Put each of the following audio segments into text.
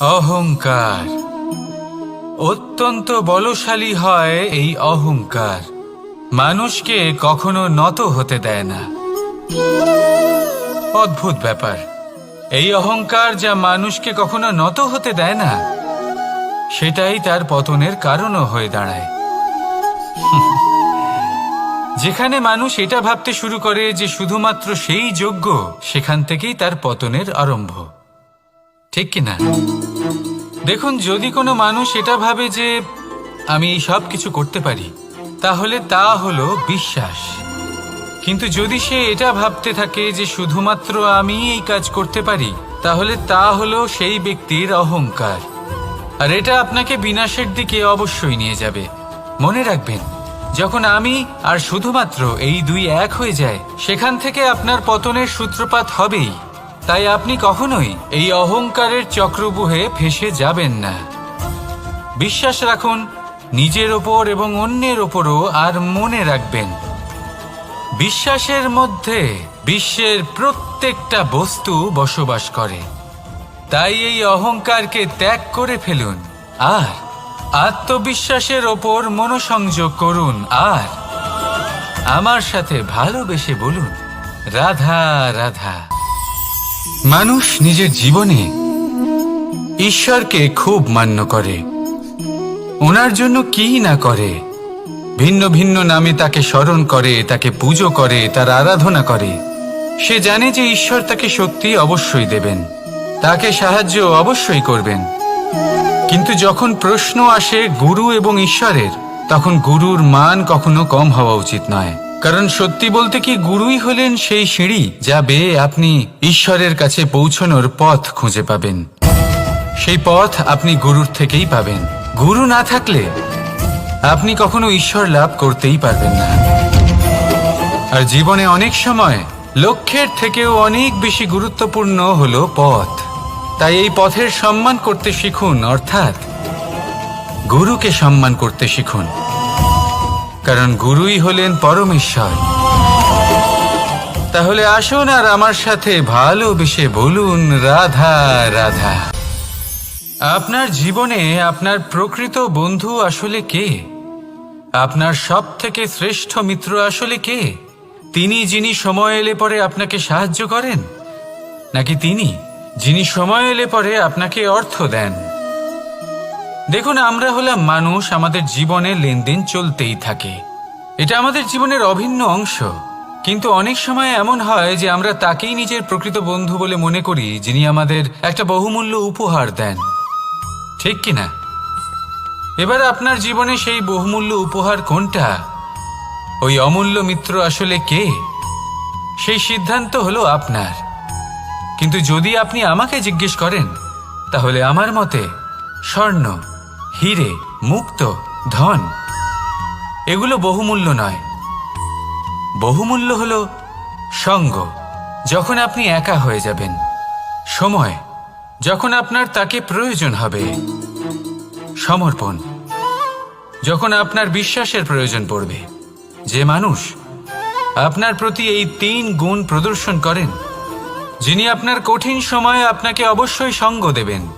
অহংকার। অত্যন্ত বলশালী হয় এই অহংকার। মানুষকে কখনো নত হতে দেয় না। অদ্ভুত ব্যাপার। এই অহংকার যা মানুষকে কখনো নত হতে দেয় না, সেটাই তার পতনের কারণও হয়ে দাঁড়ায়। যেখানে মানুষ এটা ভাবতে শুরু করে যে শুধুমাত্র সেই যোগ্য, সেখান থেকেই তার পতনের আরম্ভ। ঠিক কিনা? দেখুন, যদি কোনো মানুষ এটা ভাবে যে আমি সব কিছু করতে পারি, তাহলে তা হলো বিশ্বাস। কিন্তু যদি সে এটা ভাবতে থাকে যে শুধুমাত্র আমি এই কাজ করতে পারি, তাহলে তা হলো সেই ব্যক্তির অহংকার। আর এটা আপনাকে বিনাশের দিকে অবশ্যই নিয়ে যাবে। মনে রাখবেন, যখন আমি আর শুধুমাত্র এই দুই এক হয়ে যায়, সেখান থেকে আপনার পতনের সূত্রপাত হবেই। তাই আপনি কখনোই এই অহংকারের চক্রবুহে ফেসে যাবেন না। বিশ্বাস রাখুন, নিজের ওপর এবং অন্যের ওপরও আর মনে রাখবেন। বিশ্বাসের মধ্যে বিশ্বের প্রত্যেকটা বস্তু বসবাস করে। তাই এই অহংকারকে ত্যাগ করে ফেলুন, আর আত্মবিশ্বাসের ওপর মনোসংযোগ করুন, আর আমার সাথে ভালোবেসে বলুন, রাধা রাধা। মানুষ নিজের জীবনে ঈশ্বরকে খুব মান্য করে। ওনার জন্য কি না করে? ভিন্ন ভিন্ন নামে তাকে স্মরণ করে, তাকে পুজো করে, তার আরাধনা করে। সে জানে যে ঈশ্বর তাকে শক্তি অবশ্যই দেবেন। তাকে সাহায্য অবশ্যই করবেন। কিন্তু যখন প্রশ্ন আসে গুরু এবং ঈশ্বরের, তখন গুরুর মান কখনো কম হওয়া উচিত নয়। কারণ সত্যি বলতে কি গুরুই হলেন সেই সিঁড়ি যা বেয়ে আপনি ঈশ্বরের কাছে পৌঁছনোর পথ খুঁজে পাবেন। সেই পথ আপনি গুরুর থেকেই পাবেন। গুরু না থাকলে আপনি কখনো ঈশ্বর লাভ করতেই পারবেন না। আর জীবনে অনেক সময় লক্ষ্যের থেকেও অনেক বেশি গুরুত্বপূর্ণ হলো পথ। তাই এই পথের সম্মান করতে শিখুন, অর্থাৎ গুরুকে সম্মান করতে শিখুন। কারণ গুরুই হলেন পরমেশ্বর। তাহলে আসুন আর আমার সাথে ভালোবেসে বলুন, রাধা রাধা। আপনার জীবনে আপনার প্রকৃত বন্ধু আসলে কে? আপনার সব থেকে শ্রেষ্ঠ মিত্র আসলে কে? তিনি যিনি সময় এলে পরে আপনাকে সাহায্য করেন? নাকি তিনি যিনি সময় এলে পরে আপনাকে অর্থ দেন? দেখুন, আমরা হলাম মানুষ, আমাদের জীবনে লেনদেন চলতেই থাকে। এটা আমাদের জীবনের অভিন্ন অংশ। কিন্তু অনেক সময় এমন হয় যে আমরা তাকেই নিজের প্রকৃত বন্ধু বলে মনে করি, যিনি আমাদের একটা বহুমূল্য উপহার দেন। ঠিক কিনা এবার আপনার জীবনে সেই বহুমূল্য উপহার কোনটা? ওই অমূল্য মিত্র আসলে কে? সেই সিদ্ধান্ত হলো আপনার। কিন্তু যদি আপনি আমাকে জিজ্ঞেস করেন, তাহলে আমার মতে স্বর্ণ। হিরে, মুক্ত, ধন। এগুলো বহুমূল্য নয়। বহুমূল্য হল সঙ্গ। যখন আপনি একা হয়ে যাবেন, সময়। যখন আপনার তাকে প্রয়োজন হবে, সমর্পণ। যখন আপনার বিশ্বাসের প্রয়োজন পড়বে, যে মানুষ আপনার প্রতি এই তিন গুণ প্রদর্শন করেন, যিনি আপনার কঠিন সময়ে আপনাকে অবশ্যই সঙ্গ দেবেন।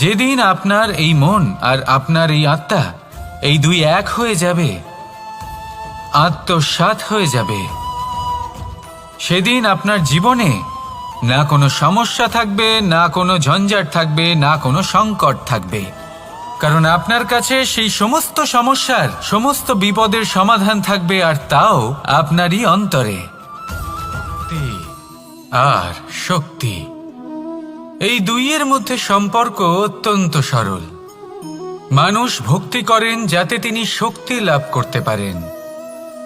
যেদিন আপনার এই মন আর আপনার এই আত্মা এই দুই এক হয়ে যাবে আত্মসাত হয়ে যাবে, সেদিন আপনার জীবনে না কোনো সমস্যা থাকবে, না কোনো ঝঞ্ঝাট থাকবে, না কোনো সংকট থাকবে। কারণ আপনার কাছে সেই সমস্ত সমস্যার, সমস্ত বিপদের সমাধান থাকবে আর তাও আপনারই অন্তরে। আর শক্তি। এই দুইয়ের মধ্যে সম্পর্ক অত্যন্ত সরল। মানুষ ভক্তি করেন যাতে তিনি শক্তি লাভ করতে পারেন।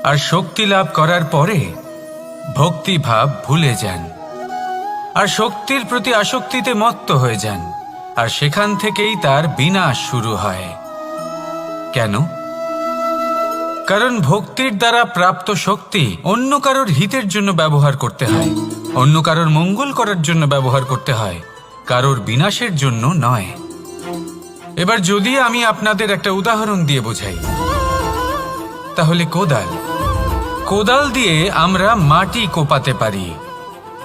আর শক্তি লাভ করার পরে ভক্তিভাব ভুলে যান। আর শক্তির প্রতি আসক্তিতে মত্ত হয়ে যান। আর সেখান থেকেই তার বিনাশ শুরু হয়। কেন? কারণ ভক্তির দ্বারা প্রাপ্ত শক্তি অন্য কারোর হিতের জন্য ব্যবহার করতে হয়। অন্য কারোর মঙ্গল করার জন্য ব্যবহার করতে হয়। কারোর বিনাশের জন্য নয়। এবার যদি আমি আপনাদের একটা উদাহরণ দিয়ে বোঝাই, তাহলে কোদাল। কোদাল দিয়ে আমরা মাটি কোপাতে পারি,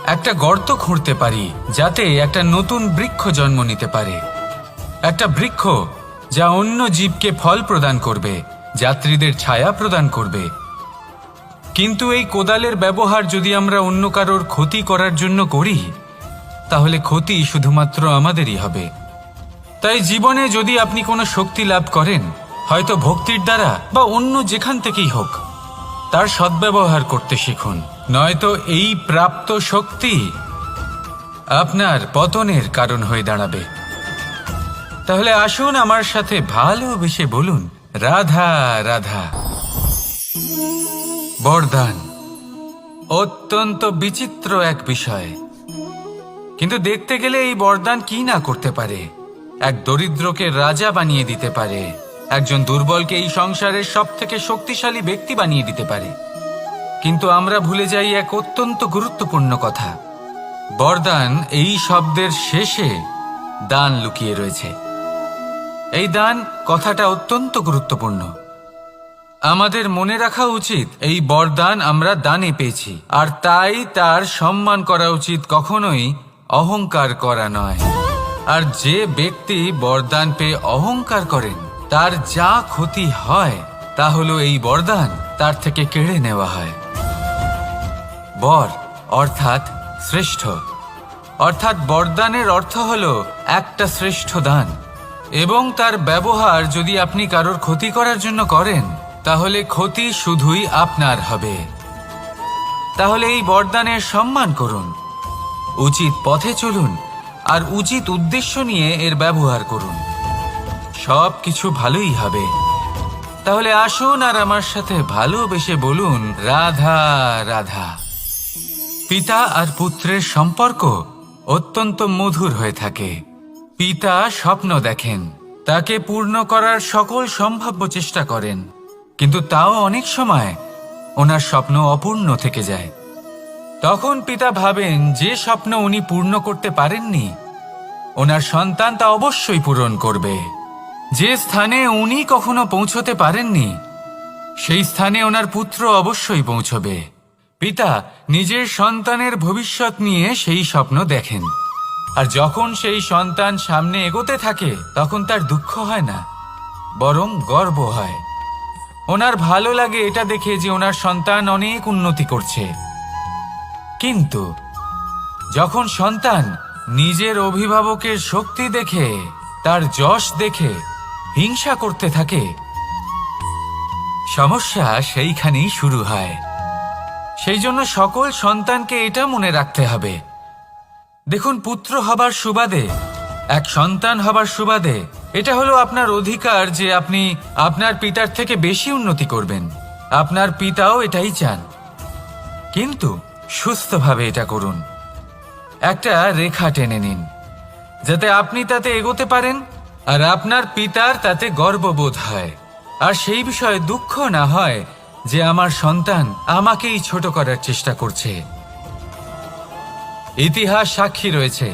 একটা গর্ত খুঁড়তে পারি, যাতে একটা নতুন বৃক্ষ জন্ম নিতে পারে। একটা বৃক্ষ যা অন্য জীবকে ফল প্রদান করবে, যাত্রীদের ছায়া প্রদান করবে। কিন্তু এই কোদালের ব্যবহার যদি আমরা অন্য কারোর ক্ষতি করার জন্য করি তাহলে ক্ষতি শুধুমাত্র আমাদেরই হবে। তাই জীবনে যদি আপনি কোনো শক্তি লাভ করেন, হয়তো ভক্তির দ্বারা বা অন্য যেখান থেকেই হোক, তার সদ্ব্যবহার করতে শিখুন। নয়তো এই প্রাপ্ত শক্তি আপনার পতনের কারণ হয়ে দাঁড়াবে। তাহলে আসুন আমার সাথে ভালোবেসে বলুন, রাধা রাধা। বরদান, অত্যন্ত বিচিত্র এক বিষয়। কিন্তু দেখতে গেলে এই বরদান কি না করতে পারে? এক দরিদ্রকে রাজা বানিয়ে দিতে পারে। একজন দুর্বলকে এই সংসারের সব থেকে শক্তিশালী ব্যক্তি বানিয়ে দিতে পারে। কিন্তু আমরা ভুলে যাই এক অত্যন্ত গুরুত্বপূর্ণ কথা। বরদান এই শব্দের শেষে দান লুকিয়ে রয়েছে। এই দান কথাটা অত্যন্ত গুরুত্বপূর্ণ। আমাদের মনে রাখা উচিত, এই বরদান আমরা দানে পেয়েছি। আর তাই তার সম্মান করা উচিত কখনোই অহংকার করা নয়। আর যে ব্যক্তি বরদান পেয়ে অহংকার করেন, তার যা ক্ষতি হয়, তা হলো এই বরদান, তার থেকে কেড়ে নেওয়া হয়। বর অর্থাৎ শ্রেষ্ঠ। অর্থাৎ বরদানের অর্থ হল একটা শ্রেষ্ঠ দান। এবং তার ব্যবহার যদি আপনি কারোর ক্ষতি করার জন্য করেন, তাহলে ক্ষতি শুধুই আপনার হবে। তাহলে এই বরদানের সম্মান করুন। উচিত পথে চলুন আর উচিত উদ্দেশ্য নিয়ে এর ব্যবহার করুন। সব কিছু ভালোই হবে। তাহলে আসুন আর আমার সাথে ভালোবেসে বলুন, রাধা রাধা। পিতা আর পুত্রের সম্পর্ক অত্যন্ত মধুর হয়ে থাকে। পিতা স্বপ্ন দেখেন, তাকে পূর্ণ করার সকল সম্ভাব্য চেষ্টা করেন। কিন্তু তাও অনেক সময় ওনার স্বপ্ন অপূর্ণ থেকে যায়। তখন পিতা ভাবেন যে স্বপ্ন উনি পূর্ণ করতে পারেননি, ওনার সন্তান তা অবশ্যই পূরণ করবে। যে স্থানে উনি কখনো পৌঁছতে পারেননি, সেই স্থানে ওনার পুত্র অবশ্যই পৌঁছবে। পিতা নিজের সন্তানের ভবিষ্যৎ নিয়ে সেই স্বপ্ন দেখেন, আর যখন সেই সন্তান সামনে এগোতে থাকে, তখন তার দুঃখ হয় না, বরং গর্ব হয়। ওনার ভালো লাগে এটা দেখে যে ওনার সন্তান অনেক উন্নতি করছে। কিন্তু যখন সন্তান নিজের অভিভাবকের শক্তি দেখে, তার যশ দেখে, হিংসা করতে থাকে, সমস্যা সেইখানেই শুরু হয়। সেই জন্য সকল সন্তানকে এটা মনে রাখতে হবে। দেখুন, পুত্র হবার সুবাদে, এক সন্তান হবার সুবাদে, এটা হলো আপনার অধিকার যে আপনি আপনার পিতার থেকে বেশি উন্নতি করবেন। আপনার পিতাও এটাই চান। কিন্তু সুস্থভাবে এটা করুন। একটা রেখা টেনে নিন, যাতে আপনি তাতে এগোতে পারেন আর আপনার পিতার তাতে গর্ববোধ হয়। আর সেই বিষয়ে দুঃখ না হয় যে আমার সন্তান আমাকেই ছোট করার চেষ্টা করছে। ইতিহাস সাক্ষী রয়েছে,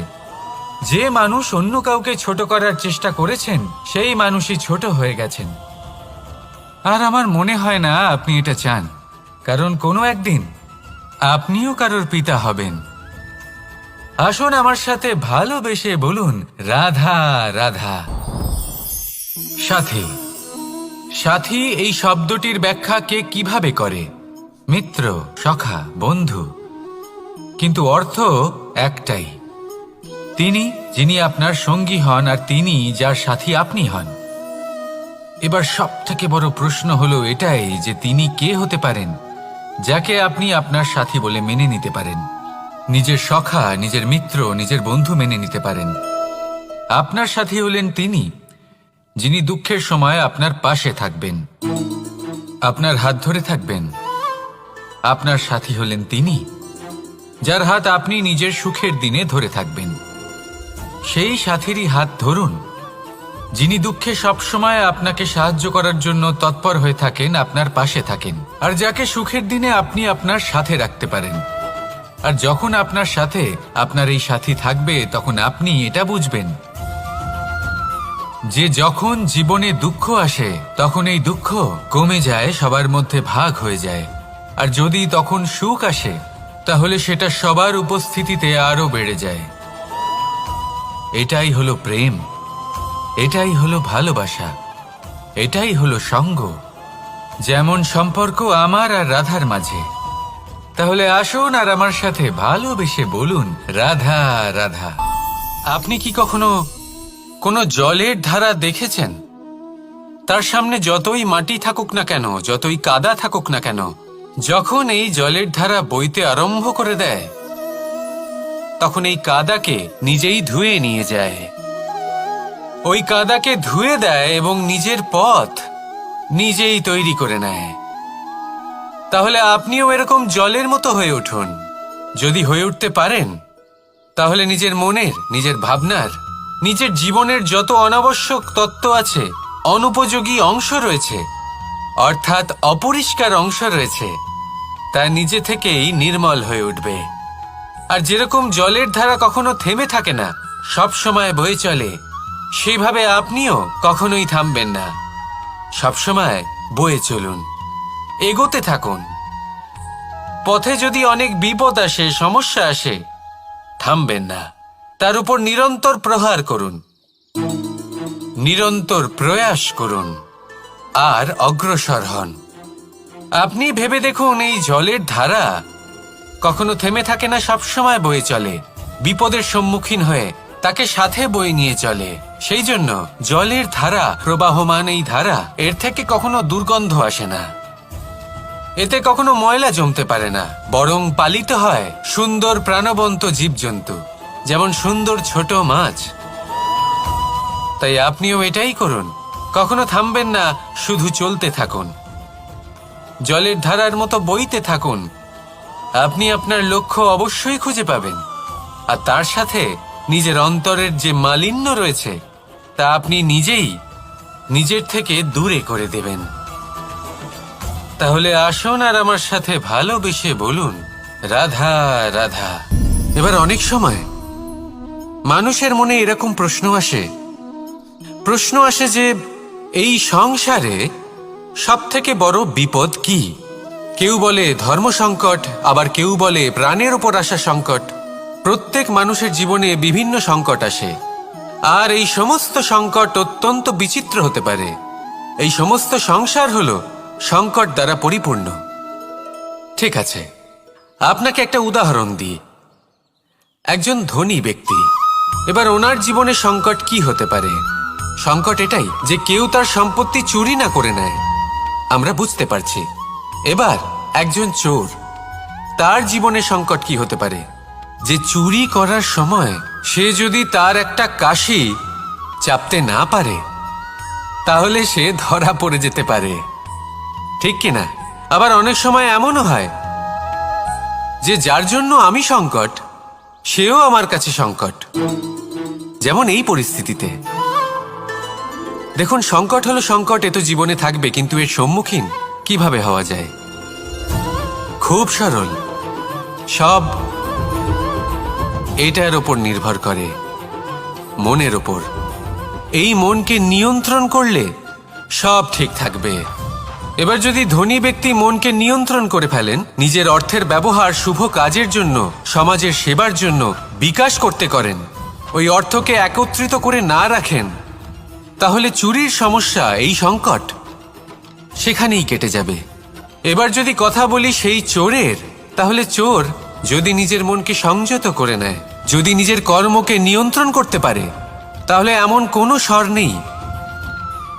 যে মানুষ অন্য কাউকে ছোট করার চেষ্টা করেছেন, সেই মানুষই ছোট হয়ে গেছেন। আর আমার মনে হয় না আপনি এটা চান, কারণ কোনো একদিন আপনিও কারোর পিতা হবেন। আসুন আমার সাথে ভালোবেসে বলুন, রাধা রাধা। সাথী সাথী, এই শব্দটির ব্যাখ্যা কে কীভাবে করে? মিত্র, সখা, বন্ধু। কিন্তু অর্থ একটাই। তিনি, যিনি আপনার সঙ্গী হন আর তিনি যার সাথী আপনি হন। এবার সব থেকে বড় প্রশ্ন হলো এটাই যে তিনি কে হতে পারেন? যাকে আপনি আপনার সাথী বলে মেনে নিতে পারেন। নিজের সখা, নিজের মিত্র, নিজের বন্ধু মেনে নিতে পারেন। আপনার সাথী হলেন তিনি, যিনি দুঃখের সময় আপনার পাশে থাকবেন, আপনার হাত ধরে থাকবেন। আপনার সাথী হলেন তিনি, যার হাত আপনি নিজের সুখের দিনে ধরে থাকবেন। সেই সাথীরই হাত ধরুন, যিনি দুঃখে সবসময় আপনাকে সাহায্য করার জন্য তৎপর হয়ে থাকেন, আপনার পাশে থাকেন। আর যাকে সুখের দিনে আপনি আপনার সাথে রাখতে পারেন। আর যখন আপনার সাথে আপনার এই সাথী থাকবে, তখন আপনি এটা বুঝবেন। যে যখন জীবনে দুঃখ আসে, তখন এই দুঃখ কমে যায়, সবার মধ্যে ভাগ হয়ে যায়। আর যদি তখন সুখ আসে, তাহলে সেটা সবার উপস্থিতিতে আরও বেড়ে যায়। এটাই হলো প্রেম। এটাই হলো ভালোবাসা। এটাই হলো সঙ্গ। যেমন সম্পর্ক আমার আর রাধার মাঝে। তাহলে আসুন আর আমার সাথে ভালোবেসে বলুন, রাধা রাধা। আপনি কি কখনো কোনো জলের ধারা দেখেছেন? তার সামনে যতই মাটি থাকুক না কেন, যতই কাদা থাকুক না কেন, যখন এই জলের ধারা বইতে আরম্ভ করে দেয়, তখন এই কাদাকে নিজেই ধুয়ে নিয়ে যায়। ওই কাদাকে ধুয়ে দেয় এবং নিজের পথ নিজেই তৈরি করে নেয়। তাহলে আপনিও এরকম জলের মতো হয়ে উঠুন। যদি হয়ে উঠতে পারেন, তাহলে নিজের মনের, নিজের ভাবনার, নিজের জীবনের যত অনাবশ্যক তত্ত্ব আছে, অনুপযোগী অংশ রয়েছে, অর্থাৎ অপরিষ্কার অংশ রয়েছে, তা নিজে থেকেই নির্মল হয়ে উঠবে। আর যেরকম জলের ধারা কখনো থেমে থাকে না সব সময় বয়ে চলে, সেইভাবে আপনিও কখনোই থামবেন না। সবসময় বয়ে চলুন। এগোতে থাকুন। পথে যদি অনেক বিপদ আসে, সমস্যা আসে, থামবেন না। তার উপর নিরন্তর প্রহার করুন। নিরন্তর প্রয়াস করুন। আর অগ্রসর হন। আপনি ভেবে দেখুন, এই জলের ধারা কখনো থেমে থাকে না, সবসময় বয়ে চলে। বিপদের সম্মুখীন হয়ে তাকে সাথে বয়ে নিয়ে চলে। সেই জন্য জলের ধারা প্রবাহমান এই ধারা, এর থেকে কখনো দুর্গন্ধ আসে না। এতে কখনো ময়লা জমতে পারে না, বরং পালিত হয় সুন্দর প্রাণবন্ত জীবজন্তু, যেমন সুন্দর ছোট মাছ। তাই আপনিও এটাই করুন, কখনো থামবেন না, শুধু চলতে থাকুন। জলের ধারার মতো বইতে থাকুন। আপনি আপনার লক্ষ্য অবশ্যই খুঁজে পাবেন। আর তার সাথে নিজের অন্তরের যে মালিন্য রয়েছে, তা আপনি নিজেই নিজের থেকে দূরে করে দেবেন। তাহলে আসুন আর আমার সাথে ভালোবেসে বলুন, রাধা রাধা। এবার অনেক সময় মানুষের মনে এরকম প্রশ্ন আসে। প্রশ্ন আসে যে, এই সংসারে সব থেকে বড় বিপদ কি? কেউ বলে ধর্ম সংকট আবার কেউ বলে প্রাণের ওপর আসা সংকট। প্রত্যেক মানুষের জীবনে বিভিন্ন সংকট আসে। আর এই সমস্ত সংকট অত্যন্ত বিচিত্র হতে পারে। এই সমস্ত সংসার হল সংকট দ্বারা পরিপূর্ণ। ঠিক আছে, আপনাকে একটা উদাহরণ দিই। একজন ধনী ব্যক্তি, এবার ওনার জীবনে সংকট কি হতে পারে? সংকট এটাই যে কেউ তার সম্পত্তি চুরি না করে নেয়। আমরা বুঝতে পারছি। এবার একজন চোর, তার জীবনে সংকট কি হতে পারে? যে চুরি করার সময় সে যদি তার একটা কাশি চাপতে না পারে, তাহলে সে ধরা পড়ে যেতে পারে। ঠিক কিনা আবার অনেক সময় এমনও হয় যে যার জন্য আমি সংকট, সেও আমার কাছে সংকট। যেমন এই পরিস্থিতিতে। দেখুন, সংকট হলো সংকট, এ তো জীবনে থাকবে, কিন্তু এর সম্মুখীন কীভাবে হওয়া যায়? খুব সরল। সব এটার ওপর নির্ভর করে, মনের ওপর এই মনকে নিয়ন্ত্রণ করলে সব ঠিক থাকবে। এবার যদি ধনী ব্যক্তি মনকে নিয়ন্ত্রণ করে ফেলেন, নিজের অর্থের ব্যবহার শুভ কাজের জন্য, সমাজের সেবার জন্য বিকাশ করতে করেন, ওই অর্থকে একত্রিত করে না রাখেন, তাহলে চুরির সমস্যা, এই সংকট, সেখানেই কেটে যাবে। এবার যদি কথা বলি সেই চোরের, তাহলে চোর যদি নিজের মনকে সংযত করে নেয় যদি নিজের কর্মকে নিয়ন্ত্রণ করতে পারে, তাহলে এমন কোনো স্বর নেই।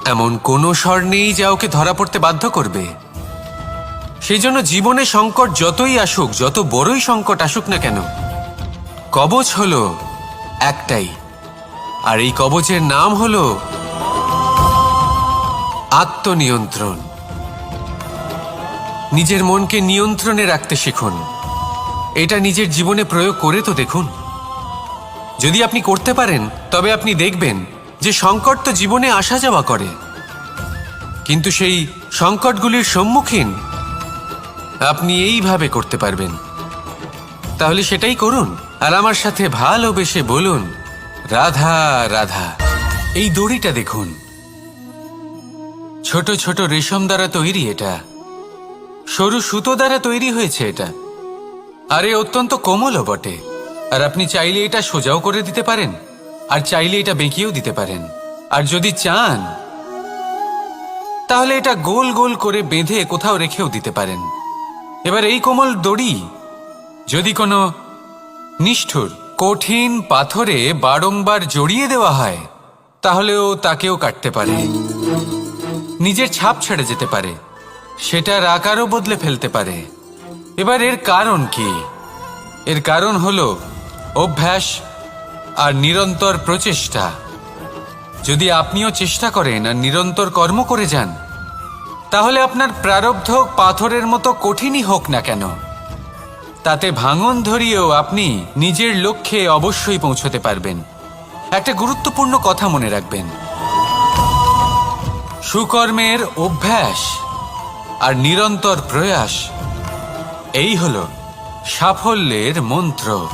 এমন কোনো স্বর নেই যা ওকে ধরা পড়তে বাধ্য করবে। সেই জন্য জীবনে সংকট যতই আসুক, যত বড়ই সংকট আসুক না কেন, কবচ হলো একটাই। আর এই কবচের নাম হলো আত্মনিয়ন্ত্রণ। নিজের মনকে নিয়ন্ত্রণে রাখতে শিখুন। এটা নিজের জীবনে প্রয়োগ করে তো দেখুন। যদি আপনি করতে পারেন, তবে আপনি দেখবেন যে সংকট তো জীবনে আসা যাওয়া করে। কিন্তু সেই সংকটগুলির সম্মুখীন আপনি এইভাবে করতে পারবেন। তাহলে সেটাই করুন আর আমার সাথে ভালোবেসে বলুন, রাধা রাধা, এই দড়িটা দেখুন। ছোট ছোট রেশম দ্বারা তৈরি এটা। সরু সুতো দ্বারা তৈরি হয়েছে এটা। আর, অত্যন্ত কোমলও বটে। আর আপনি চাইলে এটা সোজাও করে দিতে পারেন, আর চাইলে এটা বেঁকিয়েও দিতে পারেন। আর যদি চান, তাহলে এটা গোল গোল করে বেঁধে কোথাও রেখেও দিতে পারেন। এবার এই কোমল দড়ি, যদি কোনো নিষ্ঠুর, কঠিন পাথরে বারংবার জড়িয়ে দেওয়া হয়, তাহলেও তাকেও কাটতে পারে। নিজের ছাপ ছেড়ে যেতে পারে। সেটার আকারও বদলে ফেলতে পারে। এবার এর কারণ কি? এর কারণ হলো অভ্যাস আর নিরন্তর প্রচেষ্টা। যদি আপনিও চেষ্টা করেন আর নিরন্তর কর্ম করে যান, তাহলে আপনার প্রারব্ধ পাথরের মতো কঠিনই হোক না কেন। তাতে ভাঙন ধরিয়েও আপনি নিজের লক্ষ্যে অবশ্যই পৌঁছতে পারবেন। একটা গুরুত্বপূর্ণ কথা মনে রাখবেন। সুকর্মের অভ্যাস আর নিরন্তর প্রয়াস, এই হল সাফল্যের মন্ত্র।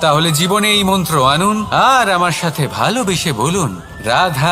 তাহলে জীবনে এই মন্ত্র আনুন আর আমার সাথে ভালোবেসে বলুন রাধা